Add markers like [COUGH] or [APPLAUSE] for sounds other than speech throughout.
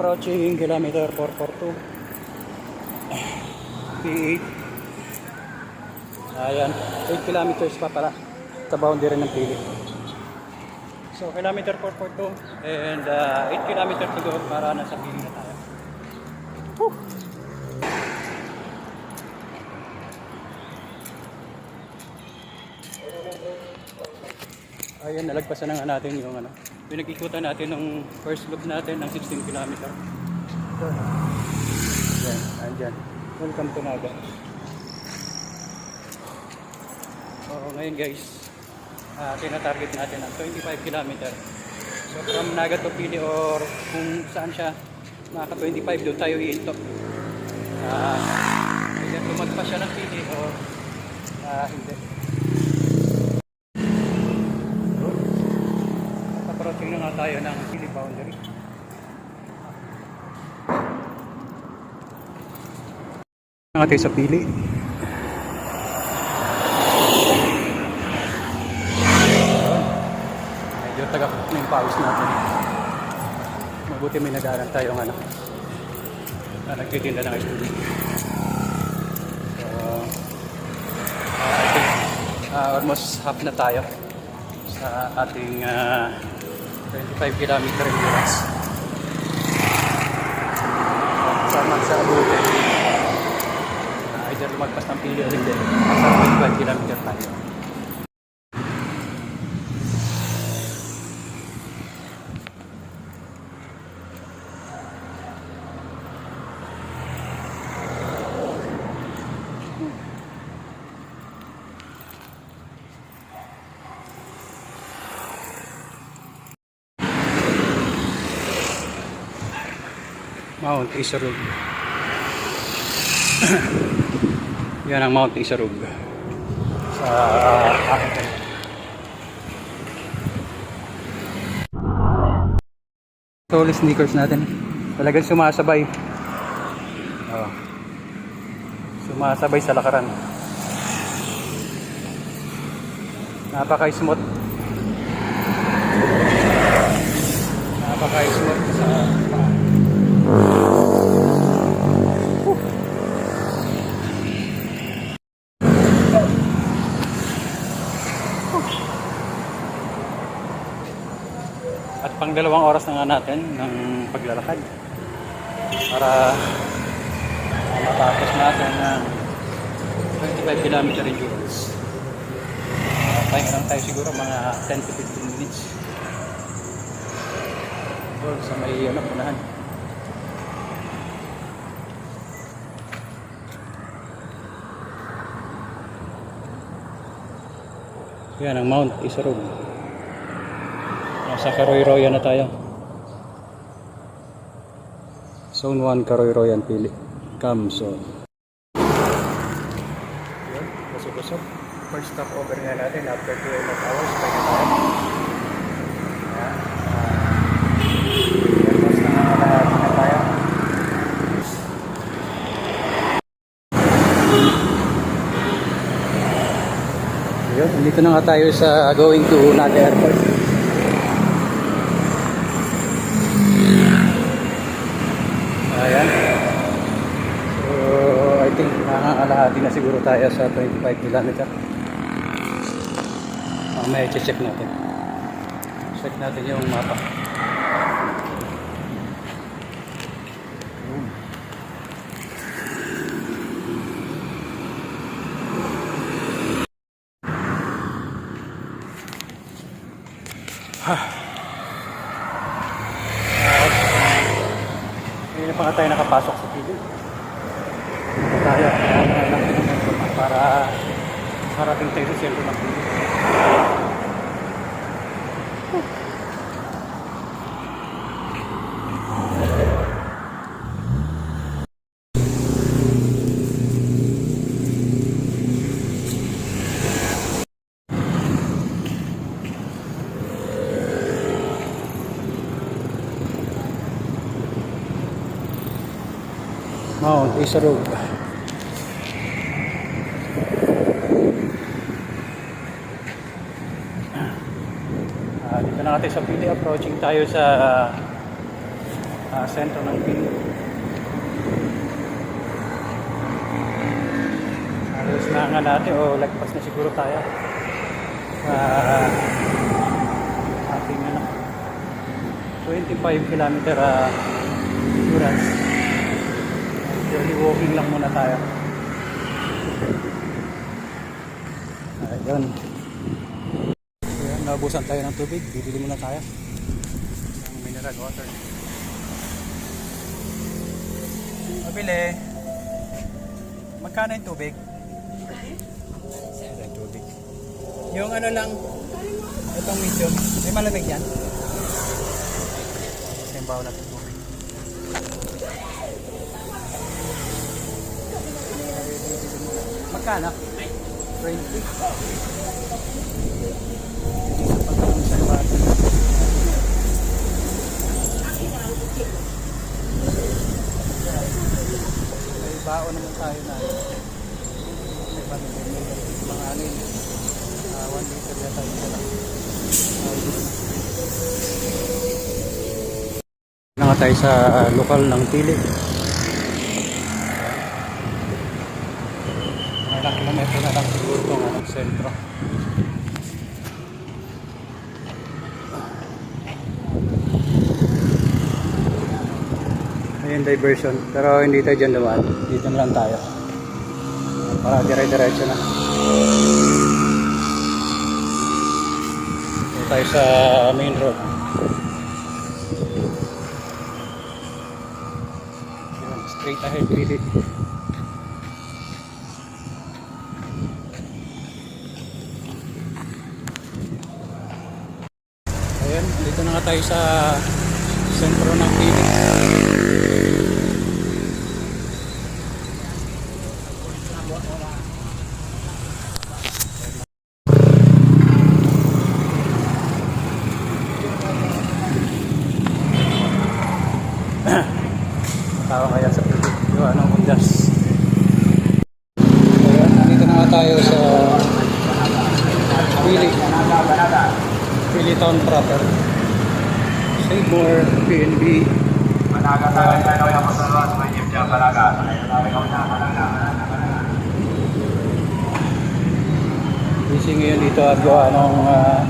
approaching kilometer 442. P8. Ayan, 8 kilometers pa pala sa boundary ng pili. So, kilometer 442 and uh, 8 kilometer to go para nasa pili na tayo. Whew. Ayan, nalagpasan na nga natin yung ano. Pinag-ikutan natin ng first loop natin ng 16 kilometer. Ayan, andyan. Welcome to Naga. So, ngayon guys, uh, tina-target natin ang 25 kilometer. So, from Naga to Pili or kung saan siya, maka 25 doon tayo iinto. Uh, either lumagpas siya ng Pili or uh, hindi. Approaching na nga tayo ng Pili boundary. Tayo sa Pili. Medyo tagapot na yung pawis natin. Mabuti may nagaran tayong ano. Na nagtitinda ng ice cream. Uh, uh, almost half na tayo sa ating uh, 25 kilometer endurance. Sama sa Abuti. Uh, either lumagpas ng pili o hindi. Nasa 25 kilometer tayo. Mount Isarug. [CLEARS THROAT] Yan ang Mount Isarug. Sa akin. Tall sneakers natin. Talagang sumasabay. Oh. Sumasabay sa lakaran. Napaka-smooth. Napaka-smooth sa paa. At pang dalawang oras na nga natin ng paglalakad para matapos natin ng 25 kilometer endurance. Pahinga lang tayo siguro mga 10 to 15 minutes. Doon sa may ano, unahan. Yan ang Mount Isarog. Nasa Karoy-Royan na tayo. Zone 1 Karoy-Royan pili. Kamso. Yun, busog-busog. First stop over nga natin after 2 and a half hours. Nakakalahati na tayo. Yun, dito na nga tayo sa going to Naga Airport. Ayan. So, I think nakakalahati na siguro tayo sa 25 kilometer. Mamaya check natin. Check natin yung mapa. Hindi pa nga tayo nakapasok sa. Hindi tayo. Kaya na lang tinumento para marating tayo sa siyempre ng TV. Mount Isarog. Ah, dito na natin sa pili approaching tayo sa ah, sentro ng Pili. Halos na nga natin o lagpas na siguro tayo sa ating ano 25 kilometer uh, endurance. Purely walking lang muna tayo. Ayun. Ayan, naubusan tayo ng tubig. Bibili muna tayo ng mineral water. Mabili. Magkano yung tubig? Ayan, tubig. Yung ano lang, itong medium, may malamig yan. Simbaw natin tubig. Magkano? 20. Baon naman tayo na may pamilya may mga ano yun uh, 1 liter yata yun na tayo sa ah, lokal ng pili. Mga ilang kilometro na lang siguro itong anong sentro Ayun diversion. Pero hindi tayo dyan dumaan. Dito na lang tayo. Para dire-diretso na. Dito tayo sa main road. Straight ahead really. Ayun, dito na nga tayo sa sentro ng Phoenix. Tawa kaya sa Pili. Yung ano, Hondas. Ayan, dito na nga tayo sa Pili. Pili Town proper. More PNB. Busy ngayon dito at gawa ng uh,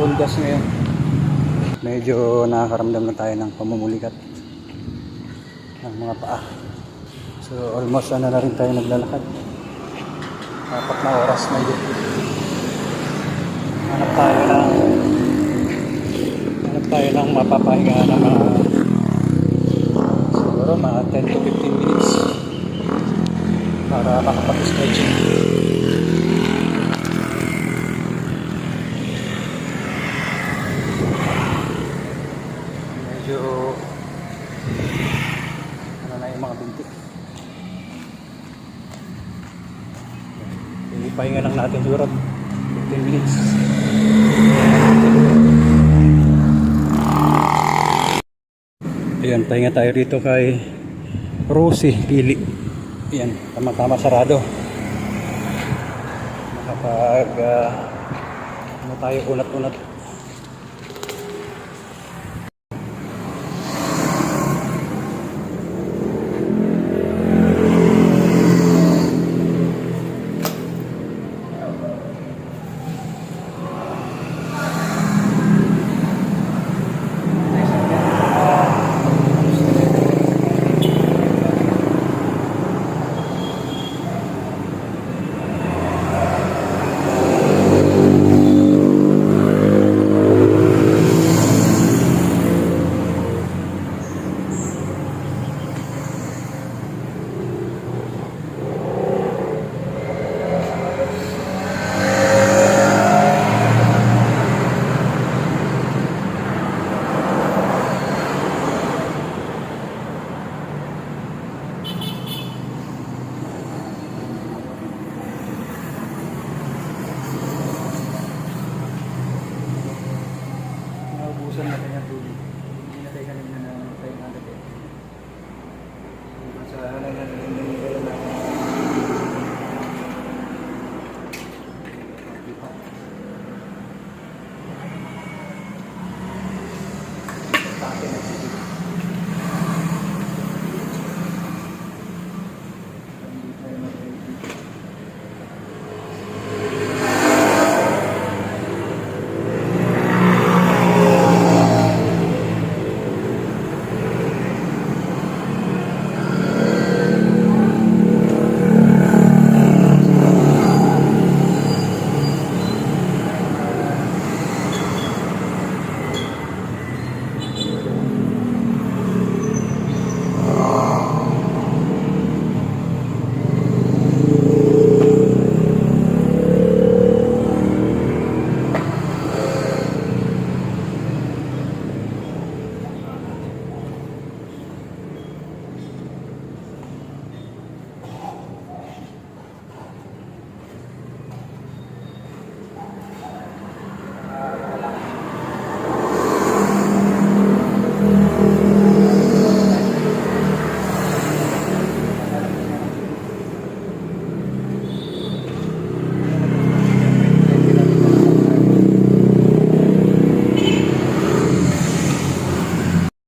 Hondas ngayon. Medyo nakakaramdam na tayo ng pamumulikat ng mga paa. So almost ano na rin tayo naglalakad. Apat na oras na yun. Hanap tayo ng tayo ng mapapahinga ng mga siguro mga 10 to 15 minutes para makapag-stretching. Medyo ano na yung mga binti. Ipahinga lang natin siguro 15 minutes. Ayan, pahinga tayo rito kay Rosie Pili. Ayan, tama-tama sarado. Makapag uh, ano tayo unat-unat.